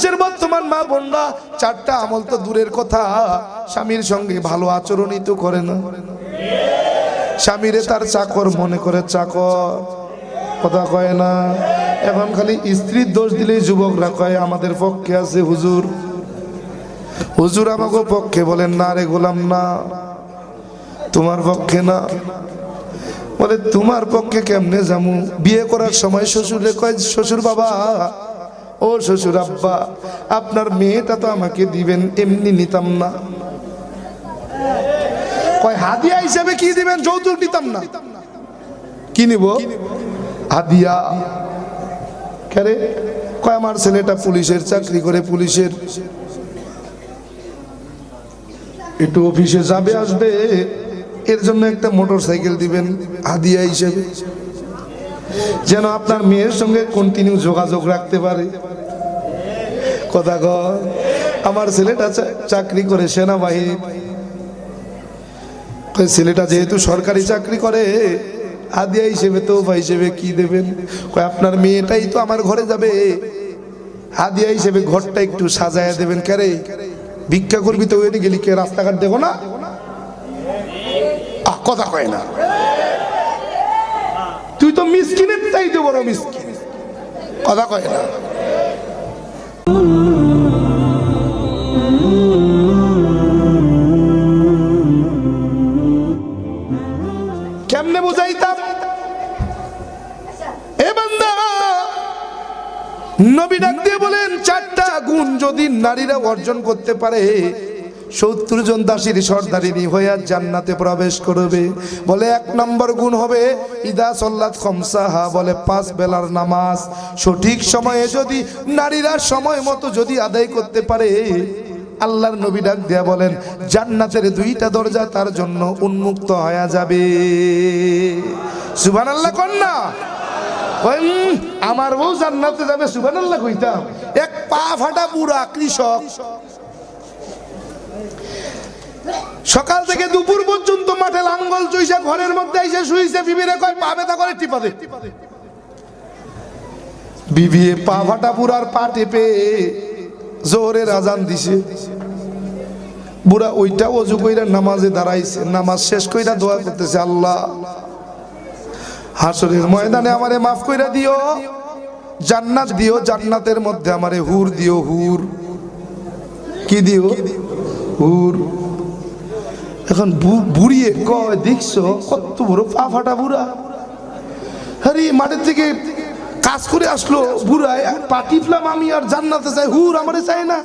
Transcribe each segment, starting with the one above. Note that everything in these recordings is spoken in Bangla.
দেশের বর্তমান মা বোনরা, চারটা আমল তো দূরের কথা। স্বামীর সঙ্গে ভালো আচরণই তো করে না। স্বামীরে তার চাকর মনে করে চাকর। কথা কয় না। এখন খালি স্ত্রীর দোষ দিলেই যুবকরা কয়, আমাদের পক্ষে আছে হুজুর। হুজুর আমাকে পক্ষে বলেন, না রে গোলাম, না। তোমার পক্ষে না। বলে, তোমার পক্ষে কেমনে যামু? বিয়ে করার সময় শ্বশুরে কয় শ্বশুর বাবা ও শ্বশুর আব্বা, আপনার মেয়েটা তো আমাকে দিবেন, এমনি নিতাম না। কয়, হাদিয়া হিসেবে কি দিবেন? যৌতুক নিতাম না। কি নিব? হাদিয়া। কেরে কয়, আমার ছেলেটা পুলিশের, চাকরি করে পুলিশের। একটু অফিসে যাবে, আসবে। এর জন্য একটা মোটর সাইকেল দিবেন, হাদিয়া হিসেবে। যেন আপনার মেয়ের সঙ্গে কন্টিনিউ যোগাযোগ রাখতে পারে। কথা ক আমার ছেলেটা চাকরি করে সেনাবাহিনী। ছেলেটা যেহেতু সরকারি চাকরি করে হাদিয়া হিসেবে তো হিসেবে কি দেবেন? আপনার মেয়েটাই তো আমার ঘরে যাবে। হাদিয়া হিসেবে ঘরটা একটু সাজায় দেবেন কেরে ভিক্ষা করবি তো ওই গেলি কে রাস্তাঘাট দেখো না? কথা কয় না। তুই তো মিসকিনের চাইতে বড় মিসকিন। কথা কয় না। কেমনে বুঝাইতাম? নবী ডাক দিয়ে বলেন, চারটা গুণ যদি নারীরা অর্জন করতে পারে সত্তর জন দাসীর সর্দারিনী হইয়া জান্নাতে প্রবেশ করবে। বলে এক নম্বর গুণ হবে ইদা সল্লাত খমসাহা বলে পাঁচ বেলার নামাজ। সঠিক সময়ে যদি নারীরা সময় মতো যদি আদায় করতে পারে আল্লাহর নবী ডাক দিয়া বলেন জান্নাতের দুইটা দরজা তার জন্য উন্মুক্ত হয়ে যাবে। সুবহানাল্লাহ কন্যা ওই, উম, আমার বউ জান্নাতে যাবে সুবহানাল্লাহ কইতাম। এক পা ফাটা পুরা কৃষক। সকাল থেকে দুপুর পর্যন্ত মাঠে লাঙ্গল চইসা, ঘরের মধ্যে এসে শুইছে, বিবিরে কয়, পা ব্যথা করে, টিপা দে। পা ফাটা বুড়ার পা টেপে, জোহরের আজান দিছে। বুড়া ওইটা অজু কইরা নামাজে দাঁড়াইছে, নামাজ শেষ কইরা দোয়া করতেছে, আল্লাহ, হাসরের ময়দানে আমারে মাফ কইরা দিও, জান্নাত দিও, জান্নাতের মধ্যে আমারে হুর দিও, হুর। কি দিও? হুর। এখন বুড়িয়ে কয়, দেখছ, কত বড় পা ফাটা বুড়া? আরে, মাঠের থেকে কাজ করে আসলো বুড়ায় পা টিপলাম আমি আর জান্নাতে চাই হুর, আমারে চাই না।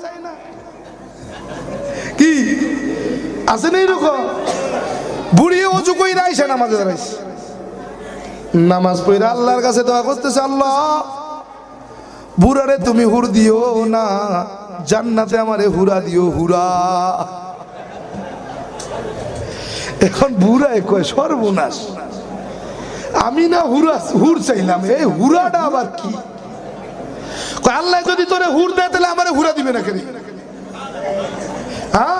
কি? আছে না এরকম? বুড়িয়ে অজু কইরা আইসে নামাজে দাঁড়াইছে। নামাজ পড়ে আল্লাহর কাছে দোয়া করতেছে, আল্লাহ, বুড়ারে তুমি হুর দিও না, জান্নাতে আমারে হুরা দিও, হুরা। এখন বুড়ায় কয়, সর্বনাশ। আমি না হুরা, হুর চাইলাম, এই হুরাটা আবার কি? আল্লাহ যদি তোরে হুর দেয়, তাহলে আমার হুরা দিবে না কেন? হ্যাঁ?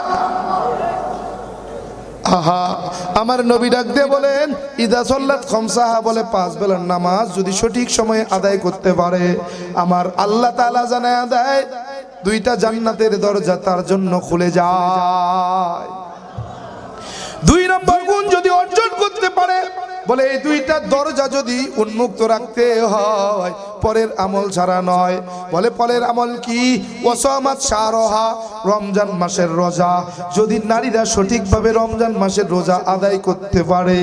আহা, আমার নবী ডাক দিয়ে বলেন, ইদা সল্লাত খমসাহা বলে পাঁচ বেলার নামাজ যদি সঠিক সময়ে আদায় করতে পারে, আমার আল্লাহ তাআলা জানায় দেয়, দুইটা জান্নাতের দরজা তার জন্য খুলে যায়। দুই নম্বর গুণ যদি অর্জন করতে পারে, বলে এই দুইটা দরজা যদি উন্মুক্ত রাখতে হয়, পরের আমল ছাড়া নয়। বলে পরের আমল কি? ওসমাত শাহরহা রমজান মাসের রোজা। যদি নারীরা সঠিকভাবে রমজান মাসের রোজা আদায় করতে পারে,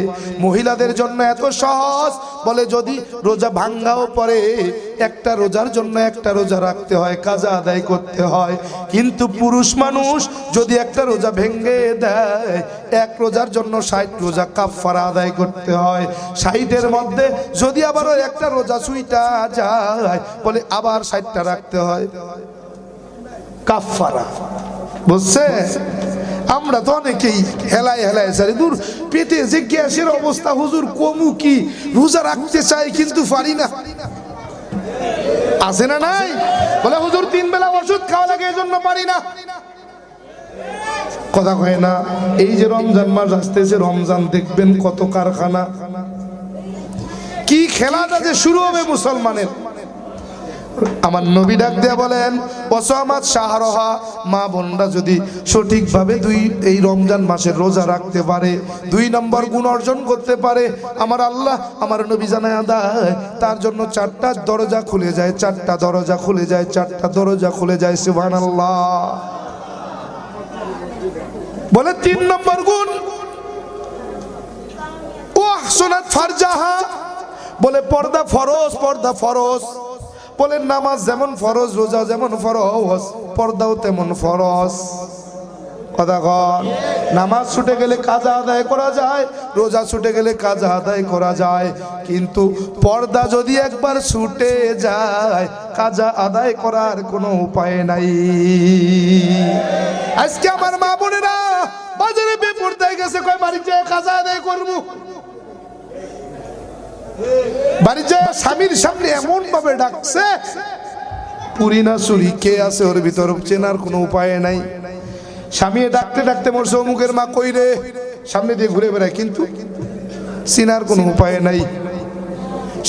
মহিলাদের জন্য এত সহজ। বলে যদি রোজা ভাঙ্গাও পরে একটা রোজার জন্য একটা রোজা রাখতে হয়, কাজা আদায় করতে হয়। কিন্তু পুরুষ মানুষ যদি একটা রোজা ভেঙ্গে দেয়, এক রোজার জন্য ষাট রোজা কাফারা আদায় করতে হয়। ষাটের মধ্যে যদি আবার ওই একটা রোজা সুইটা যায়, বলে আবার ষাটটা রাখতে হয়। কাফারা বুঝছে? আমরা তো অনেকেই হেলায় হেলায় সারি দূর, পেটে যে গ্যাসের অবস্থা, হুজুর, কমু কি? রোজা রাখতে চাই, কিন্তু পারি না। আছে না নাই? বলে, হুজুর, তিন বেলা ওষুধ খাওয়া লাগে, এজন্য পারি না। কথা কয় না, এই যে রমজান মাস আসতেছে, রমজান দেখবেন কত কারখানা। কি খেলাটা যে শুরু হবে মুসলমানের? আমার নবী ডাক দিয়া বলেন, ওসামাত শাহরহা, মা বোনরা যদি সঠিকভাবে দুই, এই রমজান মাসের রোজা রাখতে পারে, দুই নম্বর গুণ অর্জন করতে পারে, আমার আল্লাহ আমার নবী জানায় দেয় তার জন্য চারটা দরজা খুলে যায়, চারটা দরজা খুলে যায়, চারটা দরজা খুলে যায় সুবহান আল্লাহ বলে তিন নম্বর গুণ ও সোনাত ফারজাহা, বলে পর্দা ফরজ পর্দা ফরজ। বলে নামাজ যেমন ফরজ, রোজা যেমন ফরজ, পর্দাও তেমন ফরজ। কথা কন, নামাজ ছুটে গেলে কাজা আদায় করা যায়, রোজা ছুটে গেলে কাজা আদায় করা যায়। কিন্তু পর্দা যদি একবার ছুটে যায়, কাজা আদায় করার কোনো উপায় নাই। আজকে আমার মা বোনেরা বাজারে বেপরদায় গেছে, কয় বাড়িতে কাজা আদায় করব? বাড়ি যায় স্বামীর সামনে এমন ভাবে ডাকছে, পুরি না চুরি, কে আছে ওর ভিতর? চেনার কোনো উপায় নাই। স্বামী ডাকতে ডাকতে মরছে, অমুকের মা কই রে? সামনে দিয়ে ঘুরে বেড়ায়, কিন্তু চিনার কোনো উপায় নাই।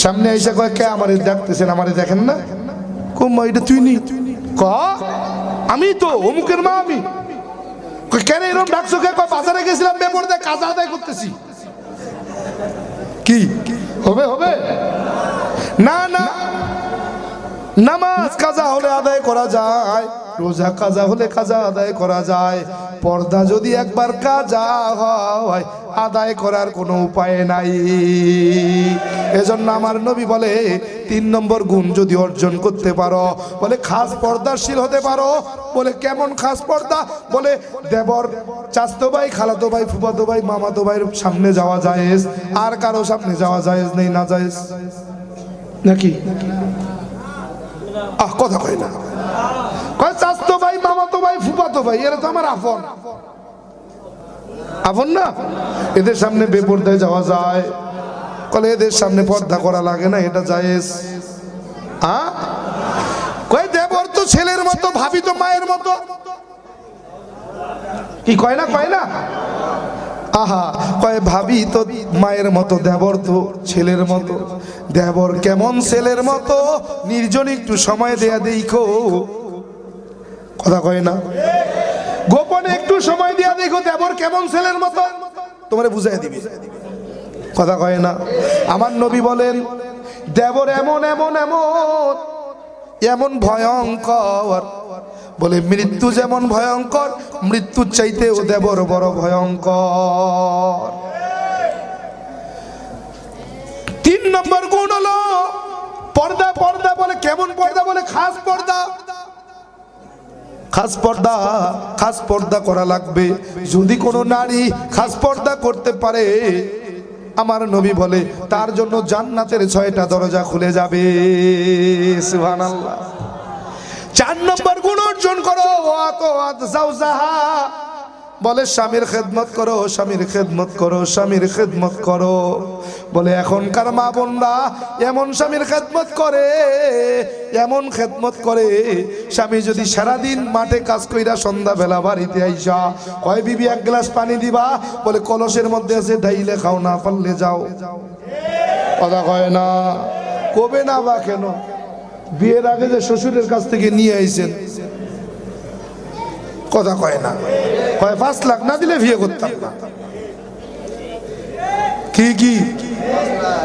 সামনে এসে কয়, কে আমারে ডাকতেছেন? আমারে দেখেন না? কুম্মা এটা তুই নি। ক আমি তো, অমুকের মা আমি। কেন এরকম ডাকছো? কে? বাজারে গেছিলাম বেপর দিয়ে কাজা আদায় করতেছি। কি? হবে হবে। না না। নামাজ কাজা হলে আদায় করা যায়, রোজা কাজা হলে কাজা আদায় করা যায়, পর্দা যদি একবার কাজা হয়, আদায় করার কোনো উপায় নাই। এজন্য আমার নবী বলে, তিন নম্বর গুণ যদি অর্জন করতে পারো, বলে, খাস পর্দাশীল হতে পারো। বলে, কেমন খাস পর্দা? বলে, দেবর চাস্তো ভাই, খালাতো ভাই, ফুফাতো ভাই, মামাতো ভাইয়ের সামনে যাওয়া যায় আর কারও সামনে যাওয়া যায় নেই, না যায় নাকি? আহ, কথা কয় না। কয় চাস্তো ভাই, মামাতো ভাই, ফুফাতো ভাই, এরা তো আমার আপন। আপন না? এদের সামনে বেপর্দায় যাওয়া যায়। কলে এদের সামনে পর্দা করা লাগে না, এটা জায়েজ। হ্যাঁ কয় দেবর তো ছেলের মতো, ভাবি তো মায়ের মতো। কি কয় না কয় না? আহা, কয় ভাবি তো মায়ের মতো, দেবর তো ছেলের মতো। দেবর কেমন ছেলের মতো? নির্জন একটু সময় দেয়া দেখো। কথা কয় না? গোপনে একটু সময় দেয়া দেখো, দেবর কেমন ছেলের মতো? তোমারে বুঝাই দিবি। কথা কয় না? আমার নবী বলেন, দেবর এমন এমন এমন এমন ভয়ঙ্কর। বলে, মৃত্যু যেমন ভয়ঙ্কর মৃত্যুর চাইতেও দেবর বড় ভয়ঙ্কর। তিন নম্বর গুণ হলো, পর্দা পর্দা বলে, কেমন পর্দা বলে, খাস পর্দা। খাস পর্দা খাস পর্দা করা লাগবে। যদি কোনো নারী খাস পর্দা করতে পারে, আমার নবী বলে, তার জন্য জান্নাতের ছয়টা দরজা খুলে যাবে। সুবহানাল্লাহ। চার নম্বর অর্জন করো বলে, স্বামীর খেদমত করো, স্বামীর খেদমত করো, স্বামীর খেদমত করো। বলে, এখনকার মা বোনরা এমন স্বামীর খেদমত করে, এমন খেদমত করে, স্বামী যদি সারাদিন মাঠে কাজ কইরা সন্ধ্যাবেলা বাড়িতে আইসা, কয়, বিবি, এক গ্লাস পানি দিবা? বলে, কলসের মধ্যে আছে, ঢাইলে খাও না, পারলে যাও। কথা কয় না, কবে না বা কেন? বিয়ের আগে যে শ্বশুরের কাছ থেকে নিয়ে আইছেন কথা কয় না। কয়, পাঁচ লাখ না দিলে বিয়ে করতাম না। কি কি?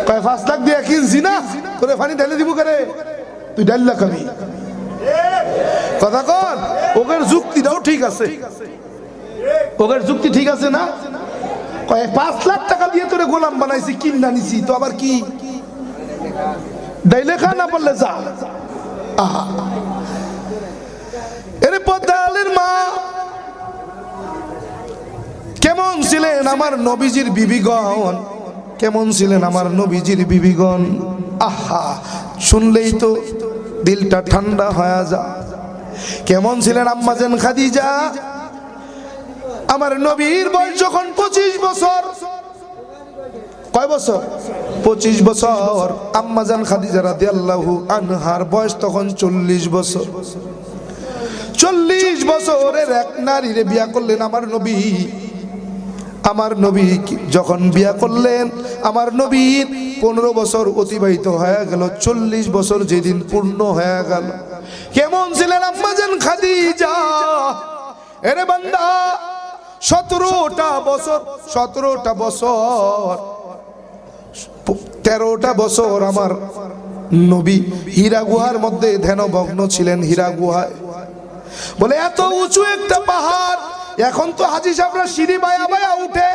কয়, পাঁচ লাখ দিয়ে কিনছি না? তোরে পানি ঢেলে দিব করে তুই ঢাল্লা খাবি কথা কন ওদের যুক্তিটাও ঠিক আছে। ওদের যুক্তি ঠিক আছে না? কয়, পাঁচ লাখ টাকা দিয়ে তোরে গোলাম বানাইছি, কিনা নিছি তো আবার কি? ডাইলে খা না পারলে যা। আহা। পদ্মালের মা। কেমন ছিলেন আমার নবীজির বিবিগণ? কেমন ছিলেন আমার নবীজির বিবিগণ? আহা, শুনলেই তো দিলটা ঠান্ডা হয়ে যা কেমন ছিলেন আম্মাজেন খাদিজা? আমার নবীর বয়স যখন পঁচিশ বছর। কয় বছর? পঁচিশ বছর। আম্মাজান খাদিজা রাদি আল্লাহু আনহার বয়স তখন চল্লিশ বছর। চল্লিশ বছরের এক নারীরে বিয়া করলেন আমার নবী। আমার নবী যখন বিয়া করলেন, আমার নবীর পনেরো বছর অতিবাহিত হয়ে গেল, চল্লিশ বছর যেদিন পূর্ণ হয়ে গেল। কেমন ছিলেন আম্মাজান খাদিজা? এরে বান্দা, সতেরোটা বছর সতেরোটা বছর, তেরোটা বছর আমার নবী হীরা গুহার মধ্যে ধ্যানভগ্ন ছিলেন হীরা গুহায় বলে, এত উঁচু একটা পাহাড়, এখন তো হাজি সাহেবরা সিঁড়ি বায়া বায়া উঠে,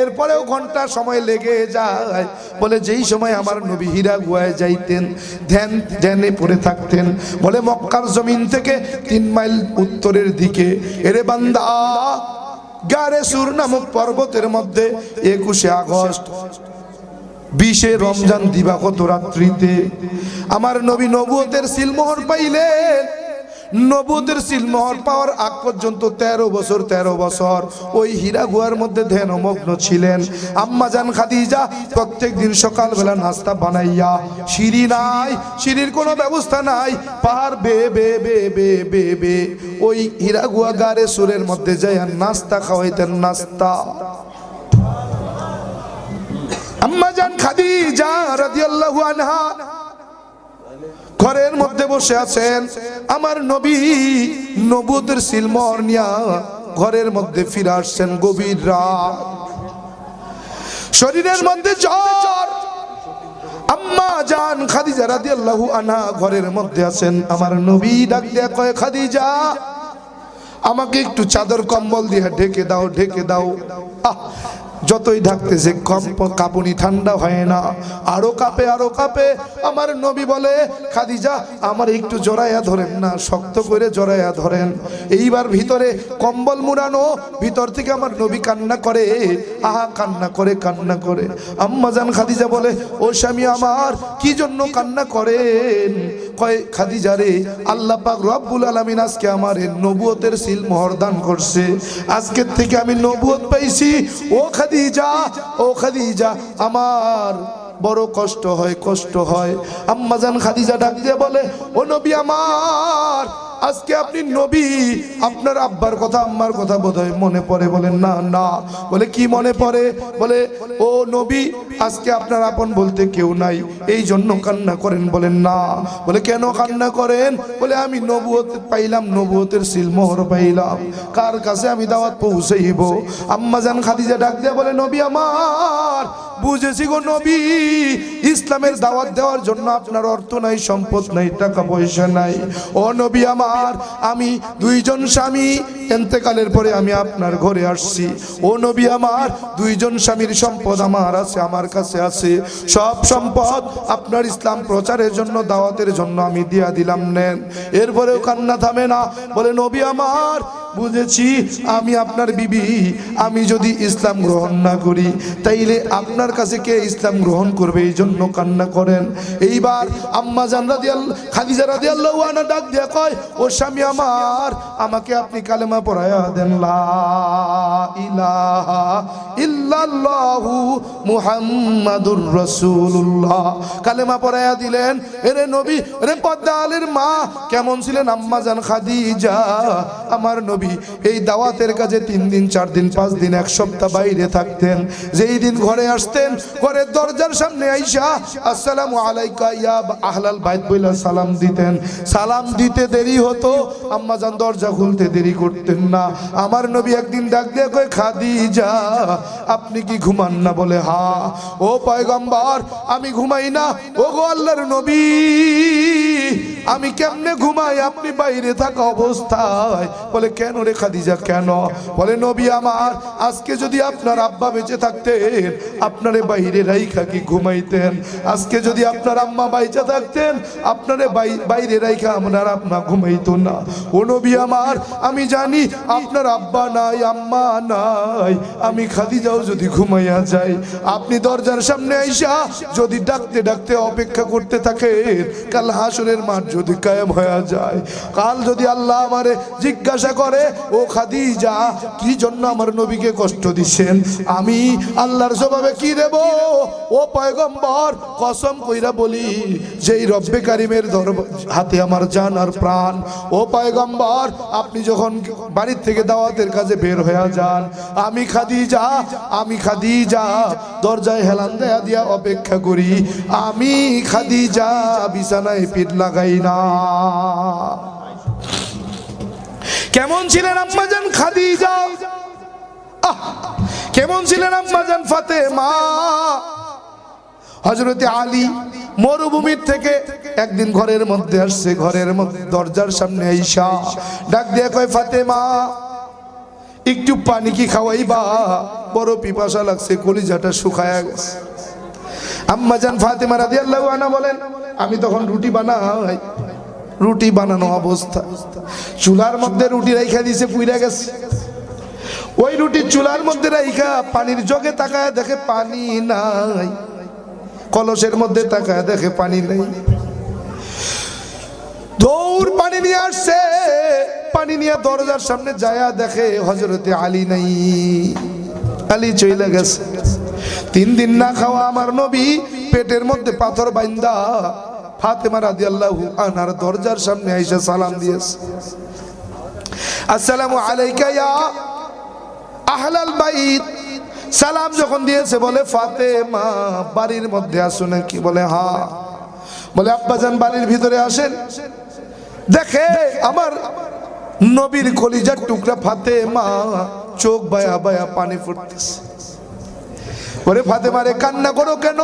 এরপরেও ঘণ্টা সময় লেগে যায়। বলে, যেই সময় আমার নবী হীরা গুহায় যাইতেন, ধ্যান, ধ্যানে পড়ে থাকতেন, বলে, মক্কার জমিন থেকে তিন মাইল উত্তরের দিকে, এরে বান্দা, গারে সুর নামক পর্বতের মধ্যে একুশে আগস্ট, বিশে রমজান দিবাগত রাত্রিতে, আমার নবী নবুয়তের সিলমোহর পাইলেন নবুয়তের সিলমোহর পাওয়ার আগ পর্যন্ত তেরো বছর তেরো বছর। ওই হীরা গুহার মধ্যে ধ্যানমগ্ন ছিলেন। আম্মাজান খাদিজা প্রত্যেক দিন সকালবেলা নাস্তা বানাইয়া, সিঁড়ি নাই, সিঁড়ির কোনো ব্যবস্থা নাই, পাহাড় বে বে বে বে বে বে। ওই হীরা গুহা গারে সুরের মধ্যে যায় নাস্তা খাওয়াইতেন, নাস্তা। আম্মাজান খাদিজা রাদিয়াল্লাহু আনহা ঘরের মধ্যে বসে আছেন। আমার নবী নবুতের সিলমর নিয়া ঘরের মধ্যে ফিরে আসছেন গভীর রাত। শরীরের মধ্যে জ্বর। আম্মা জান খাদিজা রাদিয়াল্লাহু আনহা ঘরের মধ্যে আছেন। আমার নবী ডাক দেয়া কয়, খাদিজা, আমাকে একটু চাদর কম্বল দিয়ে ঢেকে দাও ঢেকে দাও। আহ যতই ঢাকতেছে কম কাপুনি ঠান্ডা হয় না। আরও কাপে আরও কাপে। আমার নবী বলে, খাদিজা, আমার একটু জড়াইয়া ধরেন না, শক্ত করে জড়াইয়া ধরেন। এইবার ভিতরে কম্বল মুড়ানো, ভিতর থেকে আমার নবী কান্না করে। আহা, কান্না করে কান্না করে। আম্মা আম্মাজান খাদিজা বলে, ও স্বামী আমার, কি জন্য কান্না করেন? কয়, খাদিজা রে, আল্লাহ পাক রব্বুল আলামিন আজকে আমার নবুয়তের সিল মোহর দান করছে। আজকের থেকে আমি নবুয়ত পাইছি। ও খাদিজা, ও খাদিজা, আমার বড় কষ্ট হয় কষ্ট হয়। আম্মাজান খাদিজা ডাক দিয়ে বলে, ও নবী আমার আজকে আপনি নবী, আপনার আব্বার কথা, আম্মার কথা বোধহয় মনে পড়ে বলেন, না না। বলে, কি মনে পড়ে? বলে, ও নবী, আজকে আপনার আপন বলতে কেউ নাই। এই জন্য কান্না করেন, বলেন, না। বলে, কেন কান্না করেন? বলে, আমি নবুয়ত পাইলাম, নবুয়তের সিলমোহর পাইলাম। কার কাছে আমি দাওয়াত পৌঁছাইব? আম্মাজান খাদিজা ডাক দিয়ে বলে, নবী আমার, বুঝেছি গো নবী, ইসলামের দাওয়াত দেওয়ার জন্য আপনার অর্থ নাই, সম্পদ নাই, টাকা পয়সা নাই। ও নবী আমার আমি দুইজন স্বামী। এতেকালের পরে আমি আপনার ঘরে আসছি। ও নবী আমার, দুইজন স্বামীর সম্পদ আমার আছে, আমার কাছে আছে। সব সম্পদ আপনার ইসলাম প্রচারের জন্য, দাওয়াতের জন্য আমি দিয়া দিলাম নেন। এরপরেও কান্না থামে না। বলে, নবী আমার বুঝেছি, আমি আপনার বিবি। আমি যদি ইসলাম গ্রহণ না করি, তাইলে আপনার কাছে কে ইসলাম গ্রহণ করবে? এই জন্য কান্না করেন। এইবার আম্মা জান রাদিয়াল, খাদিজা রাদিয়াল্লাহু আনহা ডাক দিয়ে কয়, ও স্বামী আমার, আমাকে আপনি কালেমা পড়ায়া দেন। ইল্লাল্লাহু মুহাম্মাদুর রাসূলুল্লাহ। কালেমা পড়ায়া দিলেন, এরে নবী, এরে পদ্মা আলীর মা, কেমন ছিলেন আম্মা জান খাদিজা? আমার নবী এই দাওয়াতের কাজে তিন দিন, চার দিন, পাঁচ দিন, এক সপ্তাহ বাইরে থাকতেন। যেই দিন ঘরে আসতেন, ঘরের দরজার সামনে আইসা আসসালামু আলাইকা আহলাল বাইত বইলা সালাম দিতেন। সালাম দিতে দেরি হতো, আম্মা জান দরজা খুলতে দেরি করতেন না। আমার নবী একদিন ডাক দিয়ে কয়, খাদিজা, আপনি কি ঘুমান না? বলে, হা। ও পয়গম্বর, আমি ঘুমাই না। ও গো আল্লাহর নবী। আমি কেমনে ঘুমাই? আপনি বাইরে থাকা অবস্থায়। বলে, কেন রে খাদিজা, কেন? বলে, নবী আমার, আজকে যদি আপনার আব্বা বেঁচে থাকতেন, আপনারে বাইরে রাইখা কি ঘুমাইতেন? আজকে যদি আপনার আম্মা বাইচা থাকতেন, আপনারে বাইরে রাইখা আপনার আম্মা ঘুমাইতো না। ও নবী আমার, আমি জানি আপনার আব্বা নাই, আম্মা নাই। আমি খাদিজাও যদি ঘুমাইয়া যাই, আপনি দরজার সামনে আইসা যদি ডাকতে ডাকতে অপেক্ষা করতে থাকেন, কাল হাসরের মাঠ যদি কায়েম হয়ে যায়, কাল যদি আল্লাহ আমারে জিজ্ঞাসা করে, ও খাদিজা, কি জন্য আমার নবীকে কষ্ট দিচ্ছেন? আমি আল্লাহর জবাবে কি দেব? ও পয়গম্বর, কসম কইরা বলি, যেই রব্বে কারিমের দরব- হাতে আমার জান আর প্রাণ, ও পয়গম্বর, আপনি যখন বাড়ির থেকে দাওয়াতের কাজে বের হয়ে যান, আমি খাদিজা আমি খাদিজা, দরজায় হেলান দেয়া দিয়া অপেক্ষা করি, আমি খাদিজা, বিছানায় পিঠ লাগাই না কেমন ছিলেন আম্মাজান খাদিজা? কেমন ছিলেন আম্মাজান ফাতেমা? হজরতে আলী মরুভূমির থেকে একদিন ঘরের মধ্যে আসছে, ঘরের মধ্যে দরজার সামনে আইসা ডাক দিয়ে কয়, ফাতেমা, একটু পানি কি খাওয়াই খাওয়াইবা? বড় পিপাসা লাগছে, কলিজাটা শুকায়া গেছে। আম্মাজান ফাতেমা রাদিয়াল্লাহু আনহা বলেন, আমি তখন রুটি বানাই রুটি বানানো অবস্থা। চুলার মধ্যে রুটি রাইখা দিছে, পুইরা গেছে। ওই রুটি চুলার মধ্যে রাইখা, পানির জগে তাকায় দেখে পানি নাই। কলসের মধ্যে তাকায় দেখে পানি নেই। দৌড় পানি নিয়ে আসছে, পানি নিয়ে দরজার সামনে যায়া দেখে হজরতে আলী নাই। আলী চইলে গেছে। তিন দিন না খাওয়া আমার নবী, পেটের মধ্যে পাথর বাইন্দা ফাতেমা রাদিয়াল্লাহু আনার দরজার সামনে আইসা সালাম দিয়েছে। আসসালামু আলাইকা ইয়া আহলাল বাইত। সালাম যখন দিয়েছে, বলে, ফাতেমা, বাড়ির মধ্যে আসো নাকি? বলে হ্যাঁ বলে, আব্বাজান, বাড়ির ভিতরে আসেন। দেখে আমার নবীর কলিজার টুকরা ফাতে মা চোখ বায়া বায়া পানি ফুটতেছে। ওরে ফাতেমা রে, কান্না করো কেন?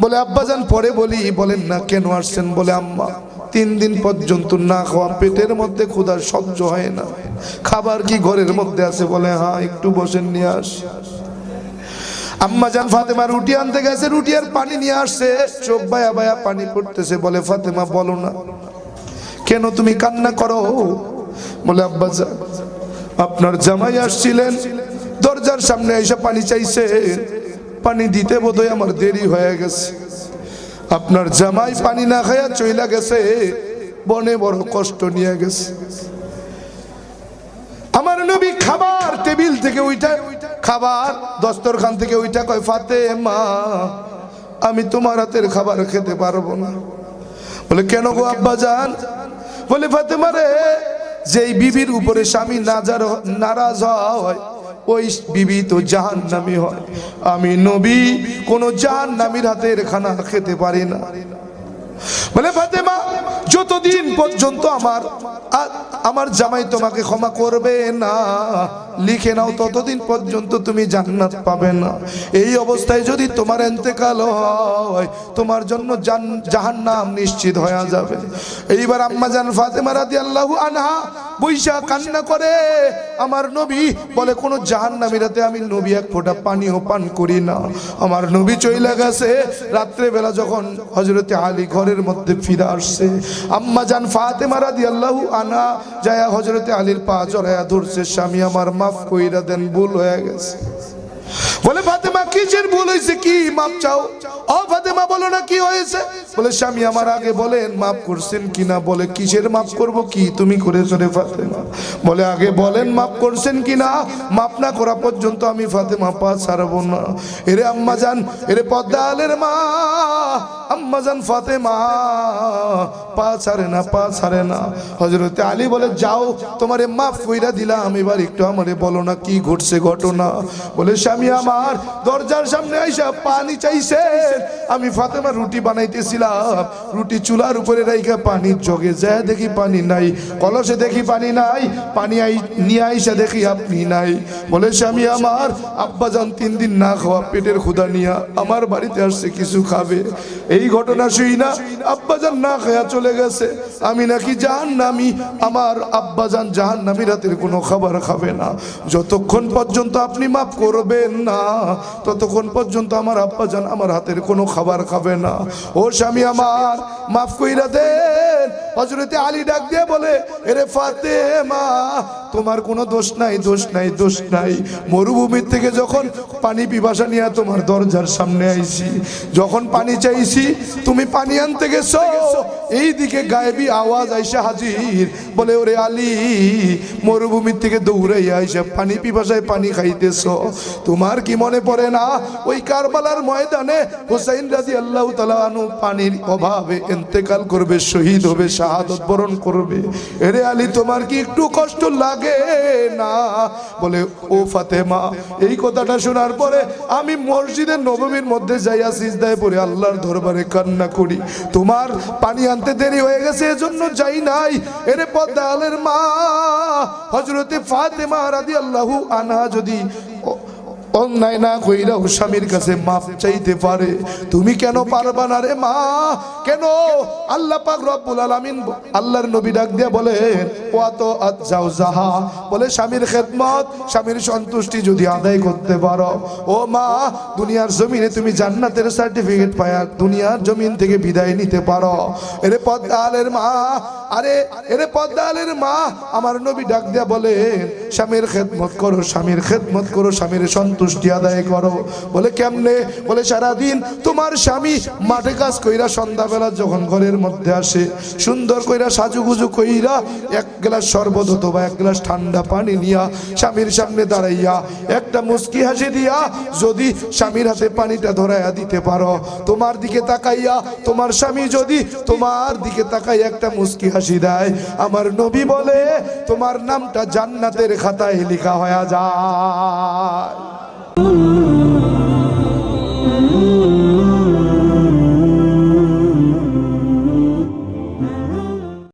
বলে আব্বাজান পরে বলি। বলেন, না, কেন আসছেন? বলে, আম্মা, তিন দিন পর্যন্ত না খাওয়া পেটের মধ্যে ক্ষুধার সহ্য হয় না। খাবার কি ঘরের মধ্যে আছে? বলে হ্যাঁ একটু বসেন, নিয়ে আস। আম্মা জান ফাতেমা রুটি আনতে গেছে, রুটি আর পানি নিয়ে আসছে। চোখ বায়া বায়া পানি পড়তেছে। বলে, ফাতেমা, বলো না। কেন তুমি কান্না করো? বলে আব্বাজান আপনার জামাই আসছিলেন। দরজার সামনে এসে পানি চাইছে। পানি দিতে বোধহয় আমার দেরি হয়ে গেছে। আপনার জামাই পানি না খাইয়া চইলা গেছে, বনে বড় কষ্ট নিয়ে গেছে। আমার নবী খাবার টেবিল থেকে ওইটা খাবার দস্তরখান থেকে ওইটা কয় ফাতে মা আমি তোমার হাতের খাবার খেতে পারব না। বলে, কেন গো আব্বা যান বলে, ফাতেমা রে, যেই বিবির উপরে স্বামী নাজার নারাজ হয় ওই বিবি তো জাহান নামি হয়। আমি নবী, কোনো জাহান নামির হাতের খানা খেতে পারি না। বলে, ফাতেমা, যতদিন পর্যন্ত আমার আমার জামাই তোমাকে ক্ষমা করবে না, লিখে নাও, ততদিন পর্যন্ত তুমি জান্নাত পাবে না। এই অবস্থায় যদি তোমার এন্তেকাল হয়, তোমার জন্য জাহান নাম নিশ্চিত হয়ে যাবে। এইবার আম্মা জান ফাতেমা রাদি আল্লাহ আনহা বৈশা কান্না করে, আমার নবী, বলে, কোনো জাহান নামিরাতে আমি নবী এক ফোঁটা পানিও পান করি না। আমার নবী চইলা গেছে, রাত্রেবেলা যখন হজরতে আলী ঘরের মধ্যে ফিরে আসছে। আম্মা জান মারা দিয়ে আল্লাহ আনা যায়া হজরতে আলীর পা জড়ায়া ধরছে, স্বামী আমার মাফ কইরা দেন, ভুল হয়ে গেছে। বলে, ফাতেমা, কিসের ভুল হয়েছে? কি মাপ চাও? ও, ফাতেমা, বলো না কি হয়েছে? বলে, স্বামী আমার আগে বলেন মাফ করছেন কিনা? বলে, কিসের মাফ করব কি তুমি করেছ রে ফাতেমা? বলে, আগে বলেন মাফ করছেন কিনা? মাফ না করা পর্যন্ত আমি ফাতেমা পা ছাড়বো না। এরে আম্মা জান, এরে পদ্মা আলের মা, আম্মা জান ফাতেমা, পা ছাড়ে না, পা ছাড়ে না। হজরতে আলী বলে, যাও, তোমারে মাফ কইরা দিলাম, এবার একটু আমারে বলো না কি ঘটছে ঘটনা? বলে স্বামী আমার দরজার সামনে আইসা পানি চাইছে। আমি ফাতেমা রুটি বানাইতেছিলাম। রুটি চুলার উপরে রাইখা পানির জগে যায় দেখি পানি নাই, কলসে দেখি পানি নাই, পানি নিয়ে আইসা দেখি আপনি নাই। বলে স্বামী আমার, আব্বা যান, তিন দিন না খাওয়া, পেটের ক্ষুধা নিয়া আমার বাড়িতে আসছে, কিছু খাবে। এই ঘটনা শুই না, আব্বা যান, না খায়া চলে গেছে। আমি নাকি জাহান নামি আমার আব্বা যান জাহান নামি রাতের কোনো খাবার খাবে না। যতক্ষণ পর্যন্ত আপনি মাফ করবেন না না। ততক্ষণ পর্যন্ত আমার আব্বা জান আমার হাতের কোনো খাবার খাবে না। ও স্বামী আমার, মাফ কইরা দেন। হজরতে আলী ডাক দিয়ে বলে, এরে ফাতেমা, তোমার কোনো দোষ নাই দোষ নাই দোষ নাই। মরুভূমির থেকে যখন পানি পিপাসা নিয়ে তোমার দরজার সামনে আইছি, যখন পানি চাইছি, তুমি পানি আনতে গেছো। এই দিকে গায়েবী আওয়াজ আইসা হাজির। বলে, ওরে আলী, মরুভূমির থেকে দৌড়াই আইসা পানি পিপাসায় পানি খাইতেছো। তোমার কি মনে পড়ে না? ওই কারবালার ময়দানে হুসাইন রাজি আল্লাহ তালানু পানির অভাবে এন্তেকাল করবে, শহীদ হবে, শাহাদত বরণ করবে। এরে আলী, তোমার কি একটু কষ্ট লাগে না? বলে, ও ফাতেমা, এই কথাটা শোনার পরে আমি মসজিদের নবমীর মধ্যে যাইয়া সিজদায় পড়ে আল্লাহর দরবারে কান্না করি। তোমার পানি আনতে দেরি হয়ে গেছে, এজন্য যাই নাই। এরে পদ্মালের মা হজরতে ফাতেমা রাদি আল্লাহু আনহা যদি অন্যায় না কইরাও স্বামীর কাছে মাপ চাইতে পারে। তুমি কেন পারবা না রে মা? কেন? আল্লাহ পাক রব্বুল আলামিন আল্লাহর নবী ডাক দিয়ে বলেন, ওয়াত আত যাও যাহা। বলে, স্বামীর খেদমত, স্বামীর সন্তুষ্টি যদি আদায় করতে পারো। ও মা, দুনিয়ার জমিনে তুমি জান্নাতের সার্টিফিকেট পায়া দুনিয়ার জমিন থেকে বিদায় নিতে পারো। এরে পদ্মালের মা, আরে, এরে পদ্মালের মা। আমার নবী ডাক দিয়া বলেন, স্বামীর খেদমত করো, স্বামীর খেদমত করো, স্বামীর সন্তুষ্টি আদায় করো। বলে, কেমনে? বলে, সারাদিন তোমার স্বামী মাঠে কাজ কইরা সন্ধ্যাবেলা যখন ঘরের মধ্যে আসে, সুন্দর কইরা সাজুগুজু কইরা এক গ্লাস শরবত অথবা এক গ্লাস ঠান্ডা পানি নিয়া স্বামীর সামনে দাঁড়াইয়া একটা মুস্কি হাসি দিয়া যদি স্বামীর হাতে পানিটা ধরাইয়া দিতে পারো, তোমার দিকে তাকাইয়া তোমার স্বামী যদি তোমার দিকে তাকাই একটা মুস্কি হাসি দেয়, আমার নবী বলে, তোমার নামটা জান্নাতের খাতায় লেখা হয়ে যায়। Ooh.